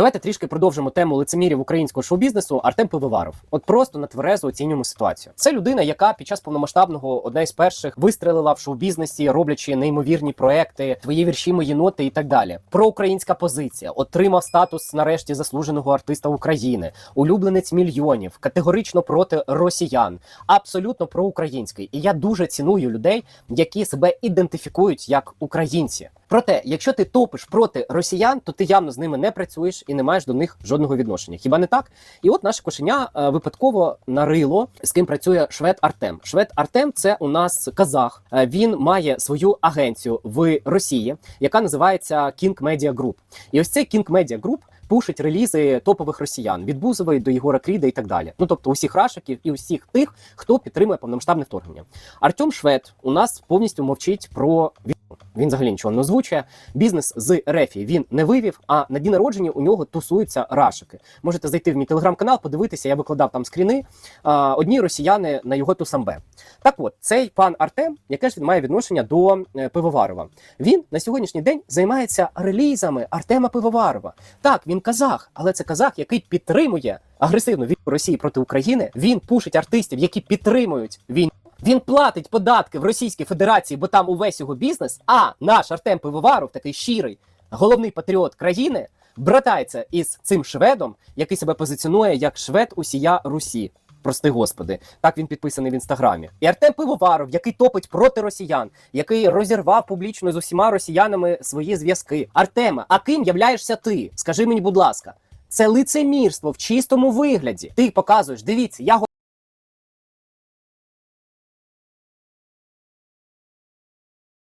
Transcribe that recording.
Давайте трішки продовжимо тему лицемірів українського шоу-бізнесу. Артем Пивоваров. От просто на тверезо оцінюємо ситуацію. Це людина, яка під час повномасштабного одна із перших вистрелила в шоу-бізнесі, роблячи неймовірні проекти, твої вірші, мої ноти і так далі. Проукраїнська позиція отримав статус нарешті заслуженого артиста України, улюбленець мільйонів, категорично проти росіян, абсолютно проукраїнський. І я дуже ціную людей, які себе ідентифікують як українці. Проте, якщо ти топиш проти росіян, то ти явно з ними не працюєш і не маєш до них жодного відношення. Хіба не так? І от наше кошеня е, випадково нарило, з ким працює швед Артем. Швед Артем це у нас казах. Е, Він має свою агенцію в Росії, яка називається King Media Group. І ось цей King Media Group пушить релізи топових росіян від Бузової до Єгора Кріда і так далі. Ну тобто усіх рашиків і усіх тих, хто підтримує повномасштабне вторгнення. Артем Швед у нас повністю мовчить про війну. Він взагалі нічого не озвучує. Бізнес з рефі він не вивів. А на дні народження у нього тусуються рашики. Можете зайти в мій телеграм-канал, подивитися. Я викладав там скріни. А, одні росіяни на його тусамбе. Так от цей пан Артем, яке ж він має відношення до е, Пивоварова. Він на сьогоднішній день займається релізами Артема Пивоварова. Так, він казах, але це казах, який підтримує агресивну війну Росії проти України. Він пушить артистів, які підтримують війну. Він платить податки в Російській Федерації, бо там увесь його бізнес. А наш Артем Пивоваров, такий щирий, головний патріот країни, братається із цим шведом, який себе позиціонує як швед усія Русі. Прости господи, так він підписаний в інстаграмі. І Артем Пивоваров, який топить проти росіян, який розірвав публічно з усіма росіянами свої зв'язки. Артема, а ким являєшся ти? Скажи мені, будь ласка, це лицемірство в чистому вигляді. Ти показуєш, дивіться, я